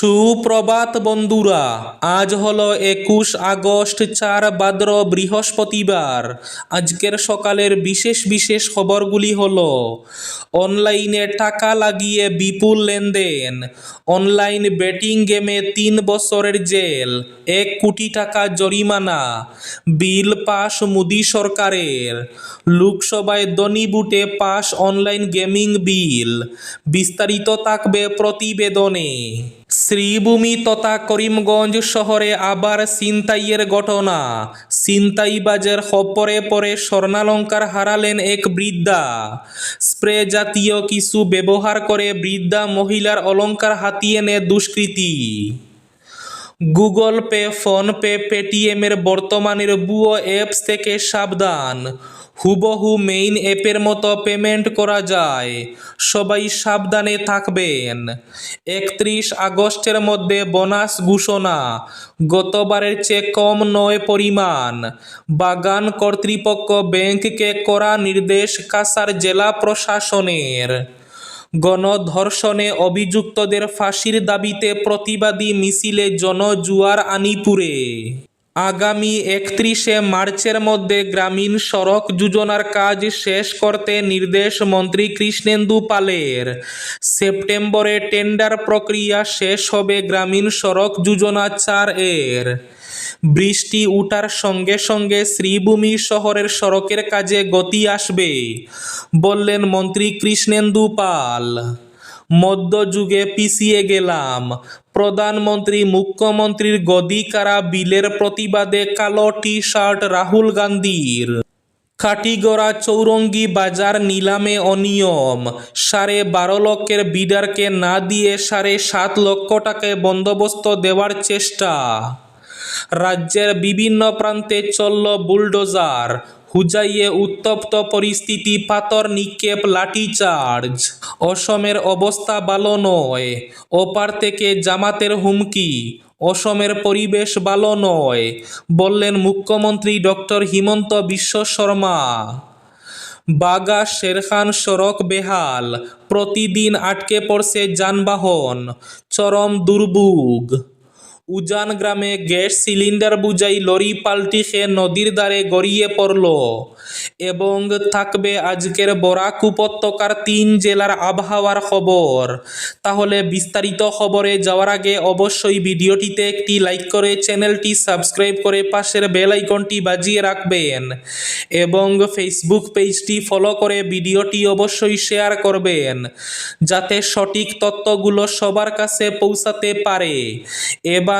সুপ্রভাত বন্ধুরা, আজ হলো একুশ আগস্ট চার বাদ্র বৃহস্পতিবার। আজকের সকালের বিশেষ বিশেষ খবরগুলি হল, অনলাইনে টাকা লাগিয়ে বিপুল লেনদেন, অনলাইন বেটিং গেমে তিন বছরের জেল, এক কোটি টাকা জরিমানা, বিল পাস মোদী সরকারের, লোকসভায় দনিবুটে পাস অনলাইন গেমিং বিল, বিস্তারিত থাকবে প্রতিবেদনে। শ্রীভূমি তথা করিমগঞ্জ শহরে আবার ছিনতাইয়ের ঘটনা। ছিনতাইবাজের খপ্পরে পরে স্বর্ণালঙ্কার হারালেন এক বৃদ্ধা। স্প্রে জাতীয় কিছু ব্যবহার করে বৃদ্ধা মহিলার অলঙ্কার হাতিয়ে নেয় দুষ্কৃতী। গুগল পে ফোনপে পেটিএমের বর্তমানের ভুয়ো অ্যাপস থেকে সাবধান। হুবহু মেইন অ্যাপের মতো পেমেন্ট করা যায়। সবাই সাবধানে থাকবেন। একত্রিশ আগস্টের মধ্যে বোনাস ঘোষণা। গতবারের চেয়ে কম নয় পরিমাণ। বাগান কর্তৃপক্ষ ব্যাংককে করা নির্দেশ কাসার জেলা প্রশাসনের। গণধর্ষণে অভিযুক্তদের ফাঁসির দাবিতে প্রতিবাদী মিছিলে জনজুয়ার আনিপুরে। আগামী একত্রিশে মার্চের মধ্যে গ্রামীণ সড়ক যোজনার কাজ শেষ করতে নির্দেশ মন্ত্রী কৃষ্ণেন্দু পালের। সেপ্টেম্বরে টেন্ডার প্রক্রিয়া শেষ হবে গ্রামীণ সড়ক যোজনা চার এর। বৃষ্টি উঠার সঙ্গে সঙ্গে শ্রীভূমি শহরের সড়কের কাজে গতি আসবে, বললেন মন্ত্রী কৃষ্ণেন্দু পাল। মধ্যযুগে পিছিয়ে গেলাম প্রধানমন্ত্রী, মুখ্যমন্ত্রীর গদি কারা বিলের প্রতিবাদে কালো টি শার্ট রাহুল গান্ধীর। খাটিগড়া চৌরঙ্গি বাজার নিলামে অনিয়ম। সাড়ে বারো লক্ষের বিডারকে না দিয়ে সাড়ে সাত লক্ষ টাকায় বন্দোবস্ত দেওয়ার চেষ্টা। রাজ্যের বিভিন্ন প্রান্তে চলল বুলডোজার। হুজাইয়ে উত্তপ্ত পরিস্থিতি পাতর নিক্ষেপ, লাঠিচার্জ। অসমের অবস্থা ভালো নয়। ওপার থেকে জামাতের হুমকি। অসমের পরিবেশ ভালো নয়, বললেন মুখ্যমন্ত্রী ডক্টর হিমন্ত বিশ্ব শর্মা। বাগা, শেরখান, সড়ক, বেহাল, প্রতিদিন আটকে পড়ছে যানবাহন, চরম দুর্ভোগ। উজান গ্রামে গ্যাস সিলিন্ডার বুঝাই লরি পাল্টি খেয়ে নদীর দ্বারে গড়িয়ে পড়ল। এবং থাকবে আজকের বরাক উপত্যকার তিন জেলার আবহাওয়ার খবর। তাহলে বিস্তারিত খবরে যাওয়ার আগে অবশ্যই ভিডিওটিতে একটি লাইক করে চ্যানেলটি সাবস্ক্রাইব করে পাশের বেল আইকনটি বাজিয়ে রাখবেন। এবং ফেসবুক পেজটি ফলো করে ভিডিওটি অবশ্যই শেয়ার করবেন। যাতে সঠিক তথ্যগুলো সবার কাছে পৌঁছাতে পারে। এবার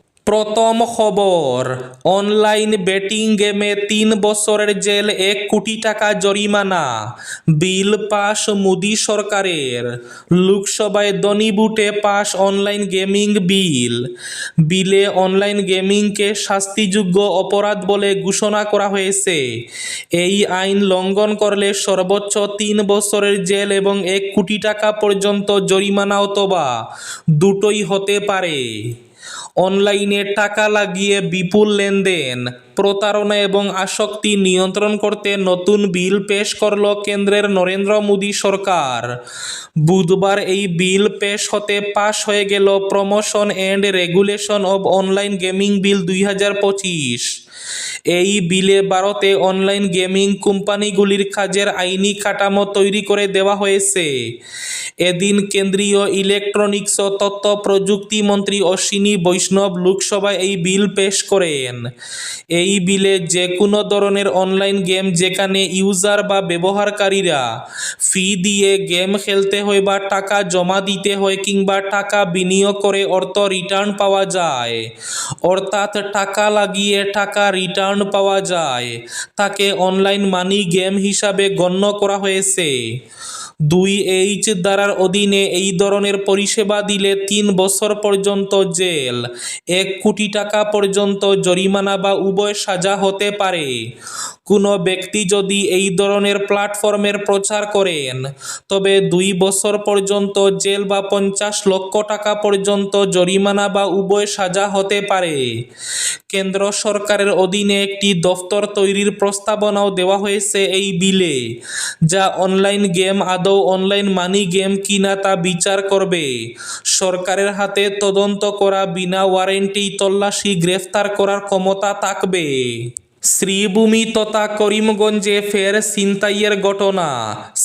প্রথম খবর অনলাইন বেটিং গেমে তিন বছরের জেল এক কোটি টাকা জরিমানা, বিল পাস মোদী সরকারের, লোকসভায় দনিবুটে পাস অনলাইন গেমিং বিল, বিলে অনলাইন গেমিংকে শাস্তিযোগ্য অপরাধ বলে ঘোষণা করা হয়েছে, এই আইন লঙ্ঘন করলে সর্বোচ্চ তিন বছরের জেল এবং এক কোটি টাকা পর্যন্ত জরিমানা অথবা দুটোই হতে পারে। অনলাইনে টাকা লাগিয়ে বিপুল লেনদেন, প্রতারণা এবং আসক্তি নিয়ন্ত্রণ করতে নতুন বিল পেশ করল কেন্দ্রের নরেন্দ্র মোদী সরকার। বুধবার এই বিল পেশ হতে পাশ হয়ে গেল promotion and regulation of online gaming bill দুই হাজার পঁচিশ। এই বিলে ভারতে অনলাইন গেমিং কোম্পানিগুলির কাজের আইনি কাঠামো তৈরি করে দেওয়া হয়েছে। এদিন কেন্দ্রীয় ইলেকট্রনিক্স ও তথ্য প্রযুক্তি মন্ত্রী অশ্বিনী বৈষ্ণব লোকসভায় এই বিল পেশ করেন। এই বিলে যে কোনো ধরনের অনলাইন গেম যেখানে ইউজার বা ব্যবহারকারীরা ফি দিয়ে গেম খেলতে হয় বা টাকা জমা দিতে হয় কিংবা টাকা বিনিয়োগ করে অর্থ রিটার্ন পাওয়া যায়, অর্থাৎ টাকা লাগিয়ে টাকা রিটার্ন পাওয়া যায়। তাকে অনলাইন মানি গেম হিসাবে গণ্য করা হয়েছে। দুই এইচ ধারার অধীনে এই ধরনের পরিষেবা দিলে তিন বছর পর্যন্ত জেল, এক কোটি টাকা পর্যন্ত জরিমানা বা উভয় সাজা হতে পারে। কোনো ব্যক্তি যদি এই ধরনের প্ল্যাটফর্মের প্রচার করেন, তবে দুই বছর পর্যন্ত জেল বা পঞ্চাশ লক্ষ টাকা পর্যন্ত জরিমানা বা উভয় সাজা হতে পারে। কেন্দ্র সরকারের অধীনে একটি দফতর তৈরির প্রস্তাবনাও দেওয়া হয়েছে এই বিলে, যা অনলাইন গেম আদৌ আদৌ অনলাইন মানি গেম কিনা তা বিচার করবে। সরকারের হাতে তদন্ত করা বিনা ওয়ারেন্টি তল্লাশি গ্রেফতার করার ক্ষমতা থাকবে। শ্রীভূমি তথা করিমগঞ্জে ফের সিনতাইয়ের ঘটনা।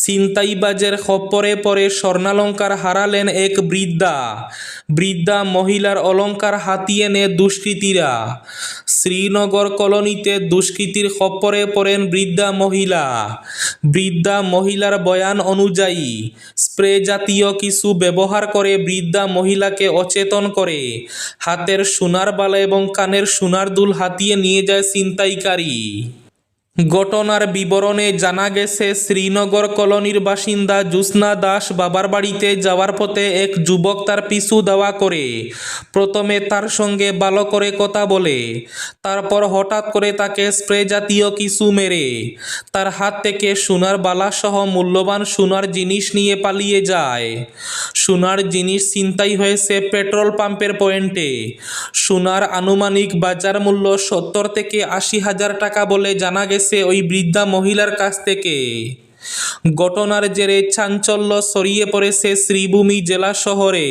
সিনতাইবাজের খপ্পরে পরে স্বর্ণালঙ্কার হারালেন এক বৃদ্ধা। বৃদ্ধা মহিলার অলঙ্কার হাতিয়ে নেয় দুষ্কৃতীরা। শ্রীনগর কলোনিতে দুষ্কৃতীর খপ্পরে পড়েন বৃদ্ধা মহিলা। বৃদ্ধা মহিলার বয়ান অনুযায়ী, স্প্রে জাতীয় কিছু ব্যবহার করে বৃদ্ধা মহিলাকে অচেতন করে। হাতের সোনার বালা এবং কানের সোনার দুল হাতিয়ে নিয়ে যায় ছিনতাইকারী। ঘটনার বিবরণে জানা গেছে, শ্রীনগর কলোনির বাসিন্দা জ্যোৎস্না দাস বাবার বাড়িতে যাওয়ার পথে এক যুবক তার পিছু দেওয়া করে। প্রথমে তার সঙ্গে ভালো করে কথা বলে, তারপর হঠাৎ করে তাকে স্প্রে জাতীয় কিছু মেরে। তার হাত থেকে সোনার বালাসহ মূল্যবান সোনার জিনিস নিয়ে পালিয়ে যায়। সোনার জিনিস ছিনতাই হয়েছে পেট্রোল পাম্পের পয়েন্টে। সোনার আনুমানিক বাজার মূল্য সত্তর থেকে আশি হাজার টাকা বলে জানা গেছে। ওই বৃদ্ধা মহিলার কাছ থেকে ঘটনার জেরে চাঞ্চল্য ছড়িয়ে পড়েছে শ্রীভূমি জেলা শহরে।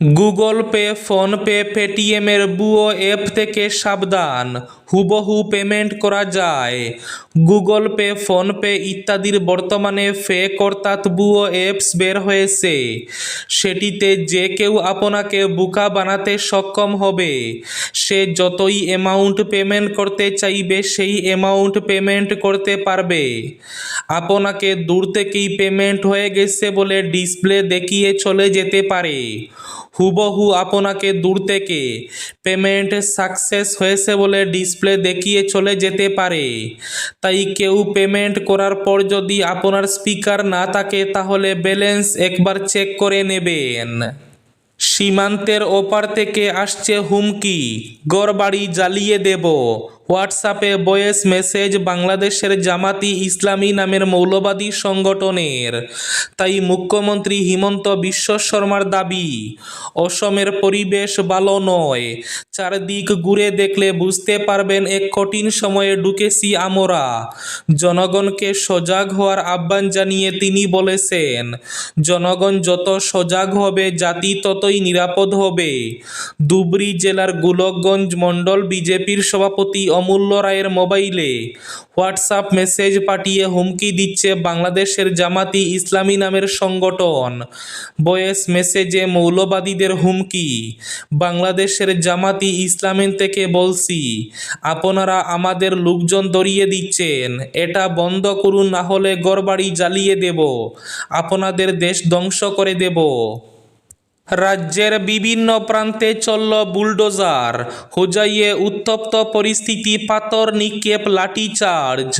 গুগল পে ফোনপে পেটিএমের বুয়ো অ্যাপ থেকে সাবধান। হুবহু পেমেন্ট করা যায়। গুগল পে ফোনপে ইত্যাদির বর্তমানে ফেক অর্থাৎ বুয়ো অ্যাপস বের হয়েছে। সেটিতে যে কেউ আপনাকে বুকা বানাতে সক্ষম হবে। সে যতই অ্যামাউন্ট পেমেন্ট করতে চাইবে, সেই অ্যামাউন্ট পেমেন্ট করতে পারবে। আপনাকে দূর থেকেই পেমেন্ট হয়ে গেছে বলে ডিসপ্লে দেখিয়ে চলে যেতে পারে। হুবহু আপনাকে দূর থেকে। পেমেন্ট সাকসেস হয়েছে বলে ডিসপ্লে দেখিয়ে চলে যেতে পারে। তাই কেউ পেমেন্ট করার পর যদি আপনার স্পিকার না থাকে, তাহলে ব্যালেন্স একবার চেক করে নেবেন। সীমান্তের ওপার থেকে আসছে হুমকি গড়বাড়ি জ্বালিয়ে দেব। হোয়াটসঅ্যাপে বয়েস মেসেজ বাংলাদেশের জামাতি ইসলামী নামের মৌলবাদী সংগঠনের। তাই মুখ্যমন্ত্রী হিমন্ত বিশ্ব শর্মার দাবি, অসমের পরিবেশ ভালো নয়। চারদিক ঘুরে দেখলে বুঝতে পারবেন এক কঠিন সময়ে ঢুকেছি আমরা। জনগণকে সজাগ হওয়ার আহ্বান জানিয়ে তিনি বলেছেন, জনগণ যত সজাগ হবে, জাতি ততই নিরাপদ হবে। ধুবড়ী জেলার গোলকগঞ্জ মণ্ডল বিজেপির সভাপতি অমূল্য রায়ের মোবাইলে হোয়াটসঅ্যাপ মেসেজ পাঠিয়ে হুমকি দিচ্ছে বাংলাদেশের জামাতি ইসলামী নামের সংগঠন। বয়েস মেসেজে মৌলবাদীদের হুমকি। বাংলাদেশের জামাতি ইসলামের থেকে বলছি, আপনারা আমাদের লোকজন দরিয়ে দিচ্ছেন। এটা বন্ধ করুন, না হলে গড়বাড়ি জ্বালিয়ে দেব। আপনাদের দেশ ধ্বংস করে দেব। রাজ্যের বিভিন্ন প্রান্তে চলল বুলডোজার। হোজাইয়ে উত্তপ্ত পরিস্থিতি, পাথর, নিক্ষেপ, লাঠিচার্জ।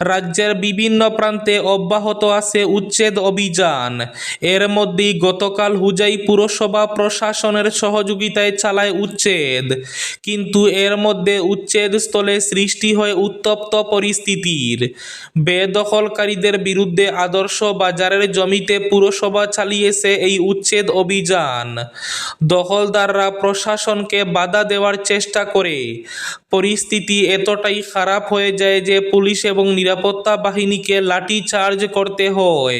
রাজ্যের বিভিন্ন প্রান্তে অব্যাহত আছে উচ্ছেদ অভিযান। এর মধ্যেই গতকাল হুজাই পুরসভা প্রশাসনের সহযোগিতায় চালায় উচ্ছেদ। কিন্তু এর মধ্যে উচ্ছেদ স্থলে সৃষ্টি হয় উত্তপ্ত পরিস্থিতির। বেদখলকারীদের বিরুদ্ধে আদর্শ বাজারের জমিতে পুরসভা চালিয়েছে এই উচ্ছেদ অভিযান। দখলদাররা প্রশাসনকে বাধা দেওয়ার চেষ্টা করে। পরিস্থিতি এতটাই খারাপ হয়ে যায় যে পুলিশ এবং নিরাপত্তা বাহিনীকে লাঠি চার্জ করতে হয়।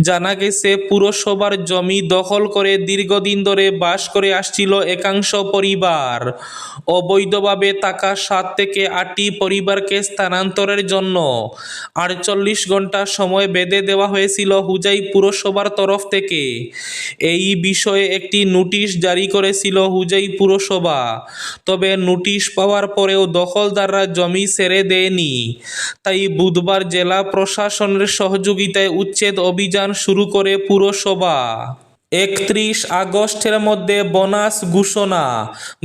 জানা গেছে, পুরসভার জমি দখল করে দীর্ঘদিন ধরে বাস করে আসছিল একাংশ পরিবার। অবৈধভাবে থাকা সাত থেকে আটটি পরিবারকে স্থানান্তরের জন্য আটচল্লিশ ঘণ্টা সময় বেঁধে দেওয়া হয়েছিল হুজাই পুরসভার তরফ থেকে। এই বিষয়ে একটি নোটিশ জারি করেছিল হুজাই পুরসভা। তবে নোটিশ পাওয়ার পরেও দখলদাররা জমি ছেড়ে দেয়নি। তাই বুধবার জেলা প্রশাসনের সহযোগিতায় উচ্ছেদ অভিযান শুরু করে পুরসভা। একত্রিশ আগস্টের মধ্যে বোনাস ঘোষণা।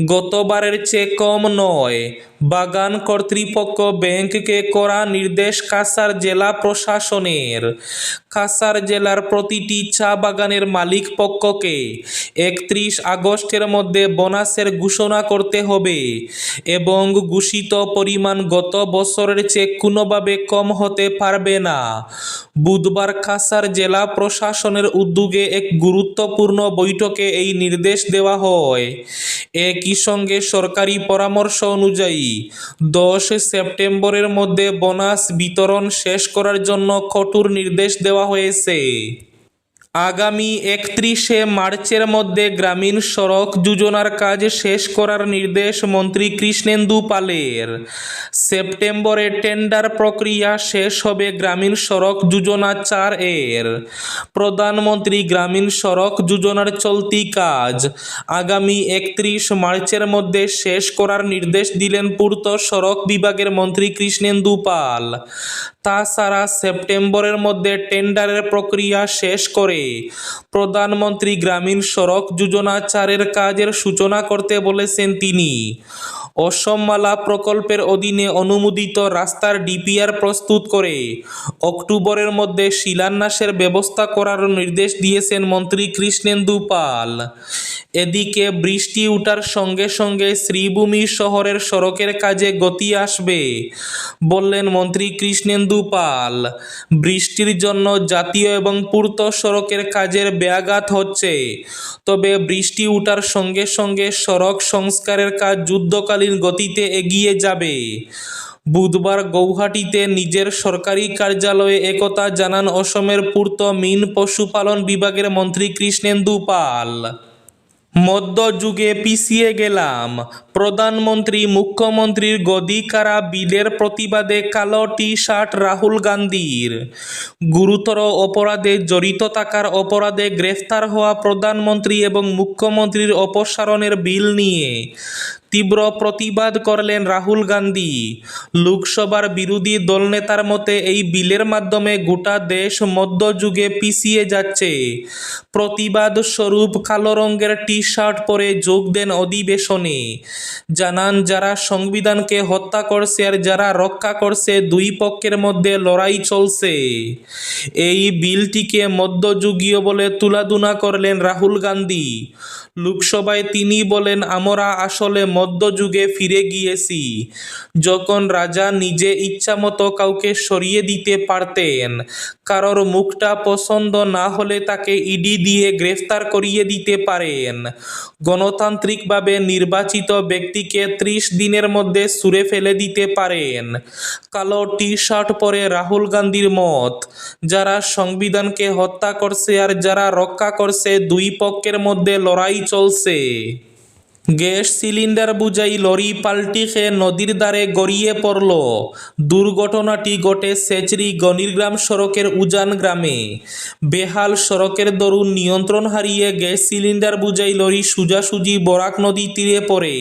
গতবারের চেয়ে কম নয়। বাগান কর্তৃপক্ষ ব্যাংককে করা নির্দেশ কাসার জেলা প্রশাসনের। কাসার জেলার প্রতিটি চা বাগানের মালিক পক্ষকে একত্রিশ আগস্টের মধ্যে বোনাসের ঘোষণা করতে হবে এবং ঘোষিত পরিমাণ গত বছরের চেয়ে কোনোভাবে কম হতে পারবে না। বুধবার কাসার জেলা প্রশাসনের উদ্যোগে এক গুরুত্ব গুরুত্বপূর্ণ বৈঠকে এই নির্দেশ দেওয়া হয়। একই সঙ্গে সরকারি পরামর্শ অনুযায়ী, দশ সেপ্টেম্বরের মধ্যে বোনাস বিতরণ শেষ করার জন্য কঠোর নির্দেশ দেওয়া হয়েছে। আগামী একত্রিশে মার্চের মধ্যে গ্রামীণ সড়ক যোজনার কাজ শেষ করার নির্দেশ মন্ত্রী কৃষ্ণেন্দু পালের। সেপ্টেম্বরে টেন্ডার প্রক্রিয়া শেষ হবে গ্রামীণ সড়ক যোজনা চার এর। প্রধানমন্ত্রী গ্রামীণ সড়ক যোজনার চলতি কাজ আগামী একত্রিশ মার্চের মধ্যে শেষ করার নির্দেশ দিলেন পূর্ত সড়ক বিভাগের মন্ত্রী কৃষ্ণেন্দু পাল। তাছাড়া সেপ্টেম্বরের মধ্যে টেন্ডারের প্রক্রিয়া শেষ করে প্রধানমন্ত্রী গ্রামীণ সড়ক যোজনা চারের কাজের সূচনা করতে বলেছেন তিনি। অসমমালা প্রকল্পের অধীনে অনুমোদিত রাস্তার ডিপিআর প্রস্তুত করে অক্টোবরের মধ্যে শিলান্যাসের ব্যবস্থা করার নির্দেশ দিয়েছেন মন্ত্রী কৃষ্ণেন্দু পাল। এদিকে বৃষ্টি উঠার সঙ্গে সঙ্গে শ্রীভূমি শহরের সড়কের কাজে গতি আসবে, বললেন মন্ত্রী কৃষ্ণেন্দু পাল। বৃষ্টির জন্য জাতীয় এবং পূর্ত সড়কের কাজের ব্যাঘাত হচ্ছে, তবে বৃষ্টি উঠার সঙ্গে সঙ্গে সড়ক সংস্কারের কাজ যুদ্ধকালীন গতিতে এগিয়ে যাবে। বুধবার গৌহাটিতে নিজের সরকারি কার্যালয়ে একথা জানান অসমের পূর্ত মিন পশুপালন বিভাগের মন্ত্রী কৃষ্ণেন্দু পাল। মধ্যযুগে পিছিয়ে গেলাম। প্রধানমন্ত্রী, মুখ্যমন্ত্রীর গদি কারা বিলের প্রতিবাদে কালো টি শার্ট রাহুল গান্ধীর। গুরুতর অপরাধে জড়িত থাকার অপরাধে গ্রেফতার হওয়া প্রধানমন্ত্রী এবং মুখ্যমন্ত্রীর অপসারণের বিল নিয়ে তীব্র প্রতিবাদ করলেন রাহুল গান্ধী। লোকসভার বিরোধী দলনেতার মতে এই বিলের মাধ্যমে গোটা দেশ মধ্যযুগে পিছিয়ে যাচ্ছে। প্রতিবাদ স্বরূপ কালো রঙের টি শার্ট পরে যোগ দেন অধিবেশনে। জানান, যারা সংবিধানকে হত্যা করছে আর যারা রক্ষা করছে, দুই পক্ষের মধ্যে লড়াই চলছে। এই বিলটিকে মধ্যযুগীয় বলে তুলাধুনা করলেন রাহুল গান্ধী। লোকসভায় তিনি বলেন, আমরা আসলে মধ্যযুগে ফিরে গিয়েছি। যখন রাজা নিজে ইচ্ছামতো কাউকে সরিয়ে দিতে পারতেন, কারোর মুখটা পছন্দ না হলে তাকে ইডি দিয়ে গ্রেফতার করিয়ে দিতে পারেন। গণতান্ত্রিকভাবে নির্বাচিত ব্যক্তিকে ত্রিশ দিনের মধ্যে সুরে ফেলে দিতে পারেন। কালো টি শার্ট পরে রাহুল গান্ধীর মত, যারা সংবিধানকে হত্যা করছে আর যারা রক্ষা করছে দুই পক্ষের মধ্যে লড়াই চলছে। গ্যাস সিলিন্ডার বুঝাই লরি পাল্টি খেয়ে নদীর দ্বারে গড়িয়ে পড়ল। দুর্ঘটনাটি ঘটে সেচরি গনিরগ্রাম সড়কের উজান গ্রামে। বেহাল সড়কের দরুন নিয়ন্ত্রণ হারিয়ে গ্যাস সিলিন্ডার বুঝাই লরি সোজাসুজি বরাক নদী তীরে পড়ে।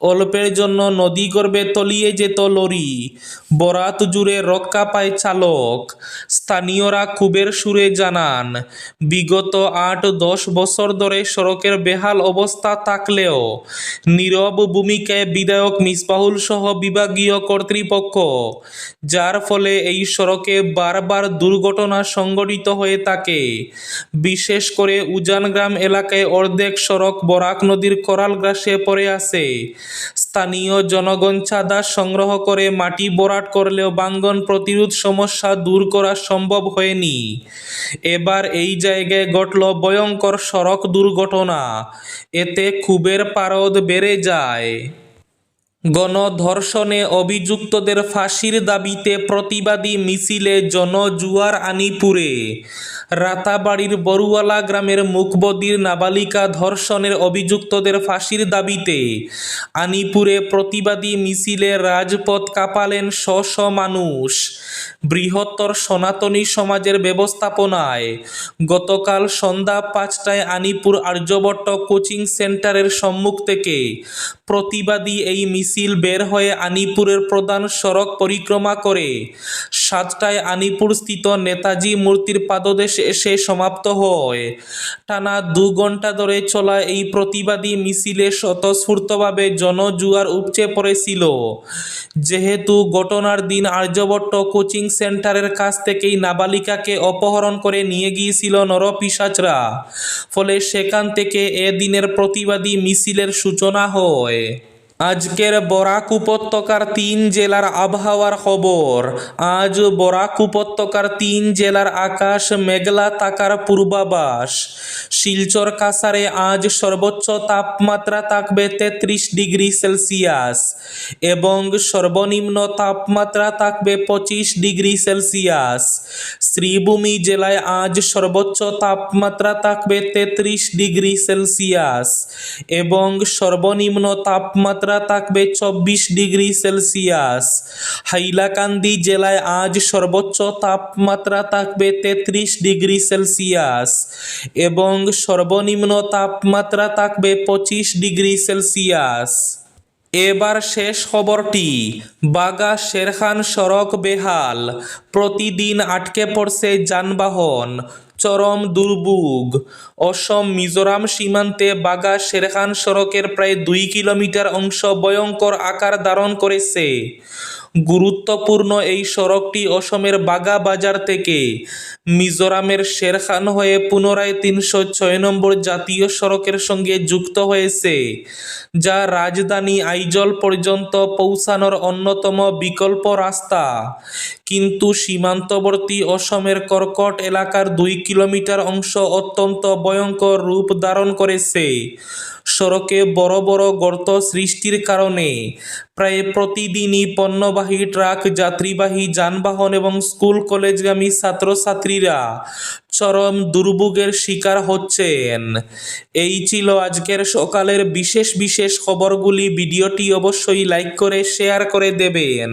অল্পের জন্য নদী গর্ভে তলিয়ে যেত লরি। বরাত জুড়ে রক্ষা পায় চালক। স্থানীয়রা ক্ষোভের সুরে জানান, বিগত আট দশ বছর ধরে সড়কের বেহাল অবস্থা থাকলেও নীরব ভূমিকায় বিধায়ক মিসবাহুল সহ বিভাগীয় কর্তৃপক্ষ, যার ফলে এই সড়কে বারবার দুর্ঘটনা সংঘটিত হয়ে থাকে। বিশেষ করে উজানগ্রাম এলাকায় অর্ধেক সড়ক বরাক নদীর করাল গ্রাসে পড়ে আছে। স্থানীয় জনগণ চাঁদা সংগ্রহ করে মাটি বরাট করলেও বাঙ্গন প্রতিরোধ সমস্যা দূর করা সম্ভব হয়নি। এবার এই জায়গায় ঘটল ভয়ঙ্কর সড়ক দুর্ঘটনা। এতে খুবের পারদ বেড়ে যায়। গণধর্ষণে অভিযুক্তদের ফাঁসির দাবিতে প্রতিবাদী মিছিলে জনজুয়ার আনিপুরে। রাতাবাড়ির বরুয়ালা গ্রামের মুখবদির নাবালিকা ধর্ষণের অভিযুক্তদের ফাঁসির দাবিতে আনিপুরে প্রতিবাদী মিছিলে রাজপথ কাঁপালেন শ মানুষ। বৃহত্তর সনাতনী সমাজের ব্যবস্থাপনায় গতকাল সন্ধ্যা পাঁচটায় আনিপুর আর্যভট্ট কোচিং সেন্টারের সম্মুখ থেকে প্রতিবাদী এই মিছিল বের হয়ে আনিপুরের প্রধান সড়ক পরিক্রমা করে সাতটায় আনিপুর স্থিত নেতাজি মূর্তির পাদদেশে এসে সমাপ্ত হয়। টানা দু ঘণ্টা ধরে চলা এই প্রতিবাদী মিছিলে স্বতঃস্ফূর্তভাবে জনজুয়ার উপচে পড়েছিল। যেহেতু ঘটনার দিন আর্যভট্ট কোচিং সেন্টারের কাছ থেকেই নাবালিকাকে অপহরণ করে নিয়ে গিয়েছিল নরপিসাচরা ফলে সেখান থেকে এ দিনের প্রতিবাদী মিছিলের সূচনা হয়। আজকের বরাক উপত্যকার তিন জেলার আবহাওয়ার খবর। আজ বরাক উপত্যকার তিন জেলার আকাশ মেঘলা তাকার পূর্বাভাস। শিলচর কাসারে আজ সর্বোচ্চ তাপমাত্রা থাকবে তেত্রিশ ডিগ্রি সেলসিয়াস এবং সর্বনিম্ন তাপমাত্রা থাকবে পঁচিশ ডিগ্রি সেলসিয়াস। শ্রীভূমি জেলায় আজ সর্বোচ্চ তাপমাত্রা থাকবে তেত্রিশ ডিগ্রি সেলসিয়াস এবং সর্বনিম্ন তাপমাত্রা থাকবে চব্বিশ ডিগ্রি সেলসিয়াস। হাইলাকান্দি জেলায় আজ সর্বোচ্চ তাপমাত্রা থাকবে তেত্রিশ ডিগ্রি সেলসিয়াস এবং সর্বনিম্ন তাপমাত্রা থাকবে পঁচিশ ডিগ্রি সেলসিয়াস। এবার শেষ খবরটি, বাগা শেরখান সড়ক বেহাল, প্রতিদিন আটকে পড়ছে যানবাহন, চরম দুর্ভোগ। অসম, মিজোরাম সীমান্তে বাগা শেরখান সড়কের প্রায় দুই কিলোমিটার অংশ ভয়ঙ্কর আকার ধারণ করেছে। গুরুত্বপূর্ণ এই সড়কটি অসমের বাগা বাজার থেকে মিজোরামের শেরখান হয়ে পুনরায় তিনশো ছয় নম্বর জাতীয় সড়কের সঙ্গে যুক্ত হয়েছে, যা রাজধানী আইজল পর্যন্ত পৌঁছানোর অন্যতম বিকল্প রাস্তা। কিন্তু সীমান্তবর্তী অসমের কর্কট এলাকার দুই কিলোমিটার অংশ অত্যন্ত ভয়ঙ্কর রূপ ধারণ করেছে। সড়কে বড় বড় গর্ত সৃষ্টির কারণে প্রায় প্রতিদিনই পণ্যবাহী ট্রাক, যাত্রীবাহী যানবাহন এবং স্কুল, কলেজগামী ছাত্রছাত্রীরা চরম দুর্ভোগের শিকার হচ্ছেন। এই ছিল আজকের সকালের বিশেষ বিশেষ খবরগুলি। ভিডিওটি অবশ্যই লাইক করে, শেয়ার করে দেবেন।